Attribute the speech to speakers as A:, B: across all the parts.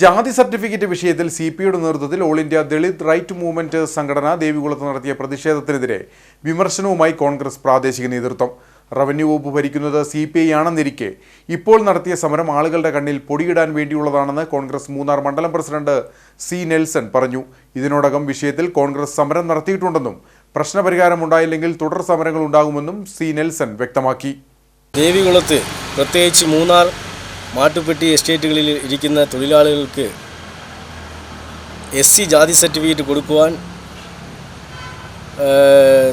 A: ജാതി സർട്ടിഫിക്കറ്റ് വിഷയത്തിൽ C P ഐയുടെ നേതൃത്വത്തിൽ all India Dalit right movement സംഘടന ദേവികുളത്ത് നടത്തിയ പ്രതിഷേധത്തിനെതിരെ വിമർശനവുമായി കോൺഗ്രസ് പ്രാദേശിക നേതൃത്വം. റവന്യൂ വകുപ്പ് ഭരിക്കുന്നത് സി പി ഐ ആണെന്നിരിക്കെ ഇപ്പോൾ നടത്തിയ സമരം ആളുകളുടെ കണ്ണിൽ പൊടിയിടാൻ വേണ്ടിയുള്ളതാണെന്ന് കോൺഗ്രസ് മൂന്നാർ മണ്ഡലം പ്രസിഡന്റ് സി നെൽസൺ പറഞ്ഞു. ഇതിനോടകം വിഷയത്തിൽ കോൺഗ്രസ് സമരം നടത്തിയിട്ടുണ്ടെന്നും പ്രശ്നപരിഹാരം ഉണ്ടായില്ലെങ്കിൽ തുടർ സമരങ്ങൾ ഉണ്ടാകുമെന്നും സി നെൽസൺ വ്യക്തമാക്കി.
B: ദേവികുളത്ത് പ്രത്യേകിച്ച് മൂന്നാർ മാട്ടുപ്പെട്ടി എസ്റ്റേറ്റുകളിൽ ഇരിക്കുന്ന തൊഴിലാളികൾക്ക് എസ് സി ജാതി സർട്ടിഫിക്കറ്റ് കൊടുക്കുവാൻ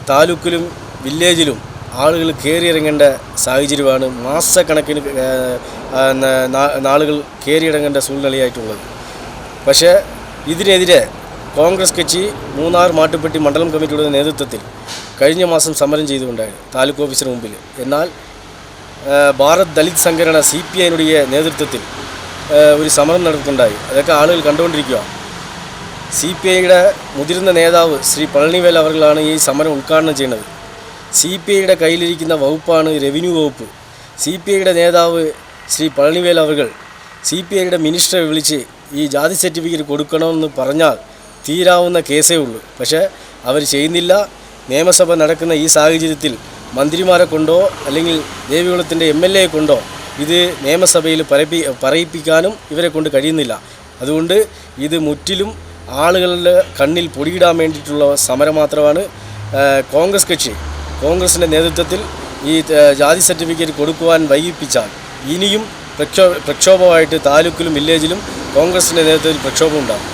B: താലൂക്കിലും വില്ലേജിലും ആളുകൾ കയറിയിറങ്ങേണ്ട സാഹചര്യമാണ് മാസക്കണക്കിന് നാളുകൾ കയറിയിറങ്ങേണ്ട സൂഴ്നിലയായിട്ടുള്ളത് പക്ഷേ ഇതിനെതിരെ കോൺഗ്രസ് കക്ഷി മൂന്നാർ മാട്ടുപ്പെട്ടി മണ്ഡലം കമ്മിറ്റിയുടെ നേതൃത്വത്തിൽ കഴിഞ്ഞ മാസം സമരം ചെയ്തുകൊണ്ടായിരുന്നു താലൂക്ക് ഓഫീസിന് മുമ്പിൽ. എന്നാൽ ഭാരത് ദളിത് സംഘടന സി പി ഐനുடைய നേതൃത്വത്തിൽ ഒരു സമരം നടക്കുന്നുണ്ടായി അതൊക്കെ ആളുകൾ കണ്ടുകൊണ്ടിരിക്കുക സി പി ഐയുടെ മുതിർന്ന നേതാവ് ശ്രീ പളനിവേൽ അവർകളാണ് ഈ സമരം ഉദ്ഘാടനം ചെയ്യുന്നത്. സി പി ഐയുടെ കയ്യിലിരിക്കുന്ന വകുപ്പാണ് റവന്യൂ വകുപ്പ്. സി പി ഐയുടെ നേതാവ് ശ്രീ പളനിവേൽ അവർകൾ സി പി ഐയുടെ മിനിസ്റ്ററെ വിളിച്ച് ഈ ജാതി സർട്ടിഫിക്കറ്റ് കൊടുക്കണമെന്ന് പറഞ്ഞാൽ തീരാവുന്ന കേസേ ഉള്ളൂ. പക്ഷേ അവർ ചെയ്യുന്നില്ല. നിയമസഭ നടക്കുന്ന ഈ സാഹചര്യത്തിൽ മന്ത്രിമാരെ കൊണ്ടോ അല്ലെങ്കിൽ ദേവികുളത്തിന്റെ എം എൽ എ കൊണ്ടോ ഇത് നിയമസഭയിൽ പറയിപ്പി പറയിപ്പിക്കാനും ഇവരെ കൊണ്ട് കഴിയുന്നില്ല. അതുകൊണ്ട് ഇത് മുറ്റിലും ആളുകളുടെ കണ്ണിൽ പൊടിയിടാൻ വേണ്ടിയിട്ടുള്ള സമരം മാത്രമാണ് കോൺഗ്രസ് കക്ഷി. കോൺഗ്രസിന്റെ നേതൃത്വത്തിൽ ഈ ജാതി സർട്ടിഫിക്കറ്റ് കൊടുക്കുവാൻ വൈകിപ്പിച്ചാൽ ഇനിയും പ്രക്ഷോ പ്രക്ഷോഭമായിട്ട് താലൂക്കിലും വില്ലേജിലും കോൺഗ്രസിന്റെ നേതൃത്വത്തിൽ പ്രക്ഷോഭം ഉണ്ടാകും.